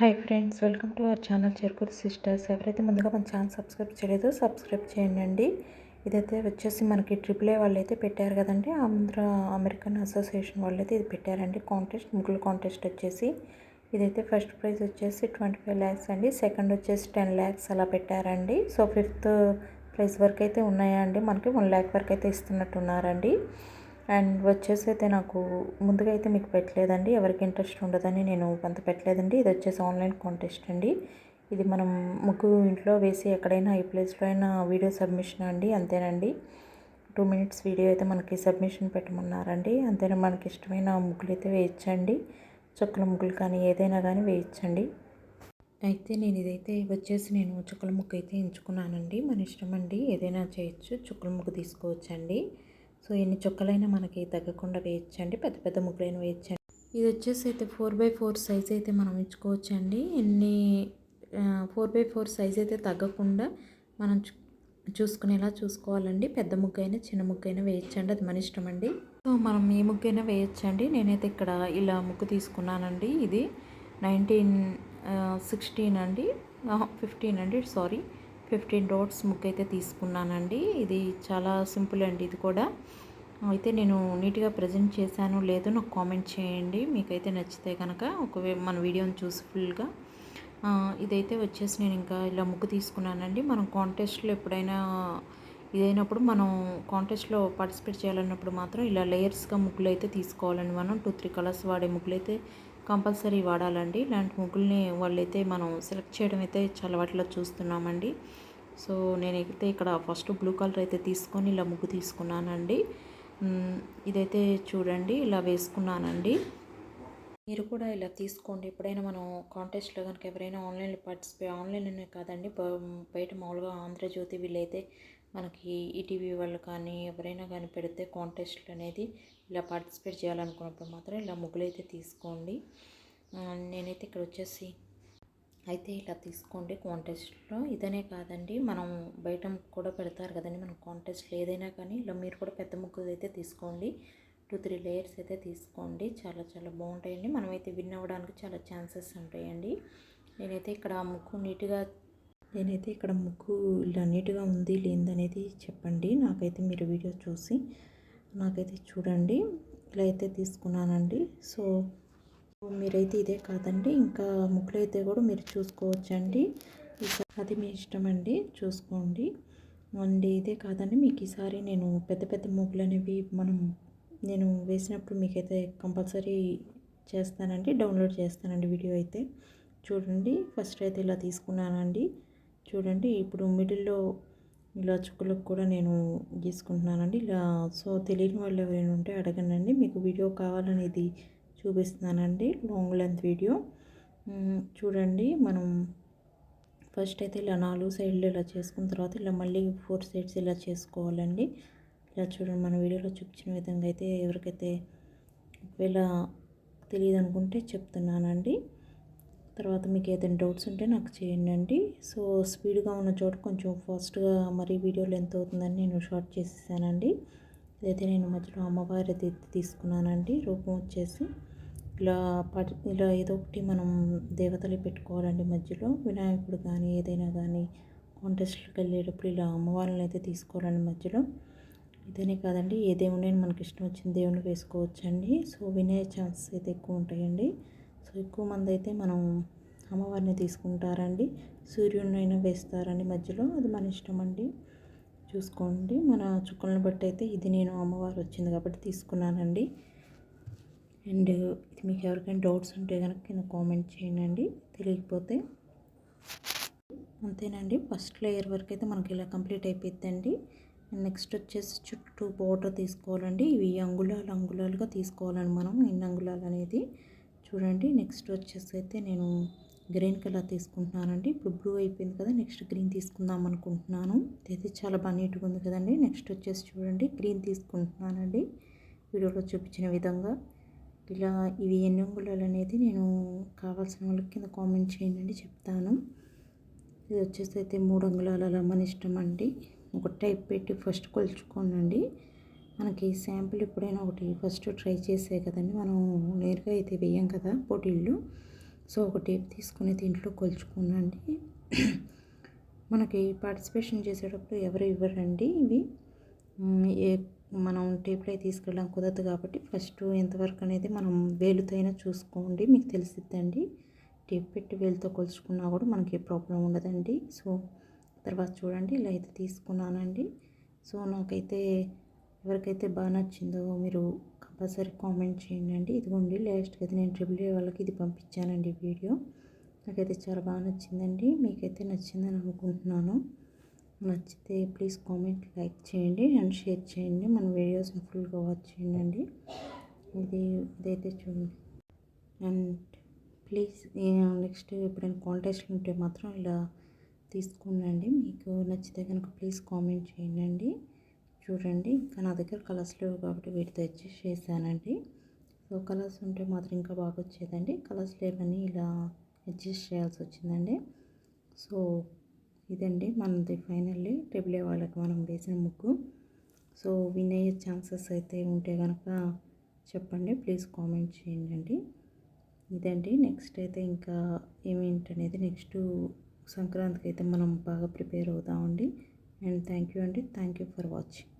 Hi friends welcome to our channel Cherukuru sisters. ఎవరైతే ముందుగా మన ఛానల్ సబ్స్క్రైబ్ చేయలేదు సబ్స్క్రైబ్ చేయండి ఇదైతే వచ్చేసి మనకి ట్రిపుల్ ఏ వాళ్ళు అయితే పెట్టారు కదండి. ఆంధ్ర అమెరికన్ అసోసియేషన్ వాళ్ళు అయితే ఇది పెట్టారండి. కాంటెస్ట్ ముగ్గులు కాంటెస్ట్ వచ్చేసి. ఇదైతే ఫస్ట్ ప్రైజ్ వచ్చేసి ట్వంటీ ఫైవ్ ల్యాక్స్ అండి. సెకండ్ వచ్చేసి టెన్ ల్యాక్స్ అలా పెట్టారండి. సో ఫిఫ్త్ ప్రైజ్ వరకు అయితే ఉన్నాయండి మనకి వన్ ల్యాక్ వరకు అయితే ఇస్తున్నట్టున్నారండి. అండ్ వచ్చేసి అయితే నాకు ముందుగా అయితే మీకు పెట్టలేదండి. ఎవరికి ఇంట్రెస్ట్ ఉండదని నేను అంత పెట్టలేదండి. ఇది వచ్చేసి ఆన్లైన్ కాంటెస్ట్ అండి. ఇది మనం ముగ్గు ఇంట్లో వేసి ఎక్కడైనా ఈ ప్లేస్లో అయినా వీడియో సబ్మిషన్ అండి అంతేనండి. టూ మినిట్స్ వీడియో అయితే మనకి సబ్మిషన్ పెట్టమన్నారండి. అంతేనా మనకి ఇష్టమైన ముగ్గులు అయితే వేయించండి చుక్కల ముగ్గులు కానీ ఏదైనా కానీ వేయించండి అయితే నేను ఇదైతే వచ్చేసి నేను చుక్కల ముగ్గు అయితే ఎంచుకున్నానండి. మన ఇష్టం అండి. ఏదైనా చేయొచ్చు. చుక్కల ముగ్గు తీసుకోవచ్చండి. సో ఎన్ని చుక్కలైనా మనకి తగ్గకుండా వేయచ్చండి. పెద్ద పెద్ద ముగ్గులైనా వేయచ్చండి. ఇది వచ్చేసి అయితే ఫోర్ బై ఫోర్ సైజ్ అయితే మనం ఇచ్చుకోవచ్చండి. ఎన్ని ఫోర్ బై ఫోర్ సైజ్ అయితే తగ్గకుండా మనం చూసుకునేలా చూసుకోవాలండి. పెద్ద ముగ్గైనా చిన్న ముగ్గైనా అయినా వేయచ్చండి. అది మన ఇష్టం అండి సో మనం ఏ ముగ్గైనా వేయచ్చండి. నేనైతే ఇక్కడ ఇలా ముగ్గు తీసుకున్నానండి. ఇది నైన్టీన్ సిక్స్టీన్ అండి. ఫిఫ్టీన్ అండి. సారీ. ఫిఫ్టీన్ డాట్స్ ముగ్గు అయితే తీసుకున్నానండి. ఇది చాలా సింపుల్ అండి ఇది కూడా. అయితే నేను నీట్గా ప్రజెంట్ చేశాను లేదో నాకు కామెంట్ చేయండి. మీకైతే నచ్చితే కనుక ఒకవే మన వీడియోని చూసి ఫుల్గా. ఇదైతే వచ్చేసి నేను ఇంకా ఇలా ముగ్గు తీసుకున్నానండి. మనం కాంటెస్ట్లో ఎప్పుడైనా ఇదైనప్పుడు మనం కాంటెస్ట్లో పార్టిసిపేట్ చేయాలన్నప్పుడు మాత్రం ఇలా లేయర్స్గా ముగ్గులు అయితే తీసుకోవాలండి మనం. టూ త్రీ కలర్స్ వాడే ముగ్గులు అయితే కంపల్సరీ వాడాలండి. ఇలాంటి ముగ్గుల్ని వాళ్ళైతే మనం సెలెక్ట్ చేయడం అయితే చాలా వాటిలో చూస్తున్నామండి. సో నేనైతే ఇక్కడ ఫస్ట్ బ్లూ కలర్ అయితే తీసుకొని ఇలా ముగ్గు తీసుకున్నానండి. ఇదైతే చూడండి ఇలా వేసుకున్నానండి. మీరు కూడా ఇలా తీసుకోండి. ఎప్పుడైనా మనం కాంటెస్ట్లో కనుక ఎవరైనా ఆన్లైన్లో పార్టిసిపేట్ ఆన్లైన్లోనే కాదండి. బయట మామూలుగా ఆంధ్రజ్యోతి వీళ్ళైతే మనకి ఈటీవీ వాళ్ళు కానీ ఎవరైనా కానీ పెడితే కాంటెస్ట్లు అనేది ఇలా పార్టిసిపేట్ చేయాలనుకున్నప్పుడు మాత్రం ఇలా ముగ్గులు అయితే తీసుకోండి నేనైతే ఇక్కడ వచ్చేసి అయితే ఇలా తీసుకోండి కాంటెస్ట్లో. ఇదనే కాదండి. మనం బయట కూడా పెడతారు కదండి. మనం కాంటెస్ట్లో ఏదైనా కానీ ఇలా మీరు కూడా పెద్ద ముగ్గులు అయితే తీసుకోండి. టూ త్రీ లేయర్స్ అయితే తీసుకోండి. చాలా చాలా బాగుంటాయండి. మనమైతే విన్ అవ్వడానికి చాలా ఛాన్సెస్ ఉంటాయండి. నేనైతే ఇక్కడ ముగ్గు నీట్గా నేనైతే ఇక్కడ ముగ్గు ఇలా నీట్గా ఉంది లేదనేది చెప్పండి. నాకైతే మీరు వీడియో చూసి నాకైతే చూడండి. ఇలా అయితే తీసుకున్నానండి. సో మీరైతే ఇదే కాదండి. ఇంకా ముగ్గులు అయితే కూడా మీరు చూసుకోవచ్చండి. అది మీ ఇష్టం అండి చూసుకోండి అండి ఇదే కాదండి. మీకు ఈసారి నేను పెద్ద పెద్ద ముగ్గులు అనేవి మనం నేను వేసినప్పుడు మీకైతే కంపల్సరీ చేస్తానండి డౌన్లోడ్ చేస్తానండి వీడియో అయితే. చూడండి ఫస్ట్ అయితే ఇలా తీసుకున్నానండి. చూడండి ఇప్పుడు మిడిల్లో ఇలా చుక్కలకు కూడా నేను గీసుకుంటున్నానండి. ఇలా సో తెలియని వాళ్ళు ఎవరైనా ఉంటే అడగనండి. మీకు వీడియో కావాలనేది చూపిస్తున్నానండి లాంగ్ లెంత్ వీడియో. చూడండి మనం ఫస్ట్ అయితే ఇలా నాలుగు సైడ్లు ఇలా చేసుకున్న తర్వాత ఇలా మళ్ళీ ఫోర్ సైడ్స్ ఇలా చేసుకోవాలండి. ఇలా చూడండి మన వీడియోలో చూపించిన విధంగా అయితే ఎవరికైతే ఒకవేళ తెలియదు అనుకుంటే చెప్తున్నానండి. తర్వాత మీకు ఏదైనా డౌట్స్ ఉంటే నాకు చేయండి అండి. సో స్పీడ్గా ఉన్న చోట కొంచెం ఫాస్ట్గా మరి వీడియో లెంత్ అవుతుందని నేను షార్ట్ చేసేసానండి. ఇదైతే నేను మధ్యలో అమ్మవారి అయితే తీసుకున్నానండి. రూపం వచ్చేసి ఇలా పడి ఇలా ఏదో ఒకటి మనం దేవతలు పెట్టుకోవాలండి మధ్యలో. వినాయకుడు కానీ ఏదైనా కానీ కాంటెస్ట్కి వెళ్ళేటప్పుడు ఇలా అమ్మవారిని అయితే తీసుకోవాలండి మధ్యలో. ఇదేనే కాదండి ఏ దేవుడైనా మనకి ఇష్టం వచ్చిన దేవుని వేసుకోవచ్చండి. సో వినే ఛాన్సెస్ అయితే ఎక్కువ ఉంటాయండి. సో ఎక్కువ మంది అయితే మనం అమ్మవారిని తీసుకుంటారండి. సూర్యుడినైనా వేస్తారండి మధ్యలో అది మన ఇష్టం అండి చూసుకోండి మన చుక్కలను బట్టి అయితే ఇది నేను అమ్మవారు వచ్చింది కాబట్టి తీసుకున్నానండి. అండ్ ఇది మీకు ఎవరికైనా డౌట్స్ ఉంటే కనుక కింద కామెంట్ చేయండి తెలియకపోతే. అంతేనండి ఫస్ట్ లేయర్ వరకు అయితే మనకి ఇలా కంప్లీట్ అయిపోద్దండి నెక్స్ట్ వచ్చేసి చుట్టూ బోర్డర్ తీసుకోవాలండి. ఇవి అంగుళాలు అంగుళాలుగా తీసుకోవాలండి మనం. ఎన్ని అంగుళాలు అనేది చూడండి. నెక్స్ట్ వచ్చేసి అయితే నేను గ్రీన్ కలర్ తీసుకుంటున్నానండి. ఇప్పుడు బ్లూ అయిపోయింది కదా నెక్స్ట్ గ్రీన్ తీసుకుందాం అనుకుంటున్నాను. అయితే చాలా బాగా నీట్గా ఉంది కదండి. నెక్స్ట్ వచ్చేసి చూడండి గ్రీన్ తీసుకుంటున్నానండి. వీడియోలో చూపించిన విధంగా. ఇలా ఇవి ఎన్ని అంగుళాలు అనేది నేను కావాల్సిన వాళ్ళకి కింద కామెంట్ చేయండి చెప్తాను. ఇది వచ్చేసి అయితే మూడు అంగుళాల అలా మన ఇష్టం అండి ఒక టైప్ పెట్టి ఫస్ట్ కొలుచుకోనండి. మనకి శాంపుల్ ఎప్పుడైనా ఒకటి ఫస్ట్ ట్రై చేసే కదండి. మనం నేరుగా అయితే వేయం కదా పొటీళ్ళు సో ఒక టేప్ తీసుకుని దీంట్లో కొలుచుకున్నాండి మనకి పార్టిసిపేషన్ చేసేటప్పుడు ఎవరు ఇవ్వరండి ఇవి? ఏ మనం టేప్లో తీసుకెళ్ళడం కుదరదు కాబట్టి ఫస్ట్ ఎంతవరకు అనేది మనం వేలుతో అయినా చూసుకోండి. మీకు తెలిసిద్దండి. టేప్ పెట్టి వేలుతో కొలుచుకున్నా కూడా మనకి ఏ ప్రాబ్లం ఉండదండి. సో తర్వాత చూడండి ఇలా అయితే తీసుకున్నానండి. సో నాకైతే ఎవరికైతే బాగా నచ్చిందో మీరు కంపల్సరీ కామెంట్ చేయండి. అండి ఇదిగోండి లాస్ట్కి అయితే నేను ట్రిపుల్ ఏ వాళ్ళకి ఇది పంపించానండి వీడియో. నాకైతే చాలా బాగా నచ్చిందండి. మీకైతే నచ్చిందని అనుకుంటున్నాను. నచ్చితే ప్లీజ్ కామెంట్ లైక్ చేయండి అండ్ షేర్ చేయండి. మన వీడియోస్ని ఫుల్గా వాచ్ చేయండి. ఇది ఇదైతే చూడండి. అండ్ ప్లీజ్ నెక్స్ట్ ఎప్పుడైనా కాంటాక్ట్లు ఉంటే మాత్రం ఇలా తీసుకోండి మీకు నచ్చితే కనుక ప్లీజ్ కామెంట్ చేయండి. చూడండి ఇంకా నా దగ్గర కలర్స్ లేవు కాబట్టి వీటితో అడ్జస్ట్ చేశానండి. సో కలర్స్ ఉంటే మాత్రం ఇంకా బాగా వచ్చేదండి. కలర్స్ లేవని ఇలా అడ్జస్ట్ చేయాల్సి వచ్చిందండి. సో ఇదండి మనది ఫైనల్లీ టేబుల్ వాళ్ళకి మనం వేసిన ముగ్గు. సో విన్ అయ్యే ఛాన్సెస్ అయితే ఉంటే కనుక చెప్పండి ప్లీజ్ కామెంట్ చేయండి. ఇదండి. నెక్స్ట్ అయితే ఇంకా ఏమేంటనేది? నెక్స్ట్ సంక్రాంతికి అయితే మనం బాగా ప్రిపేర్ అవుతామండి. అండ్ థ్యాంక్ యూ అండి. Thank you for watching.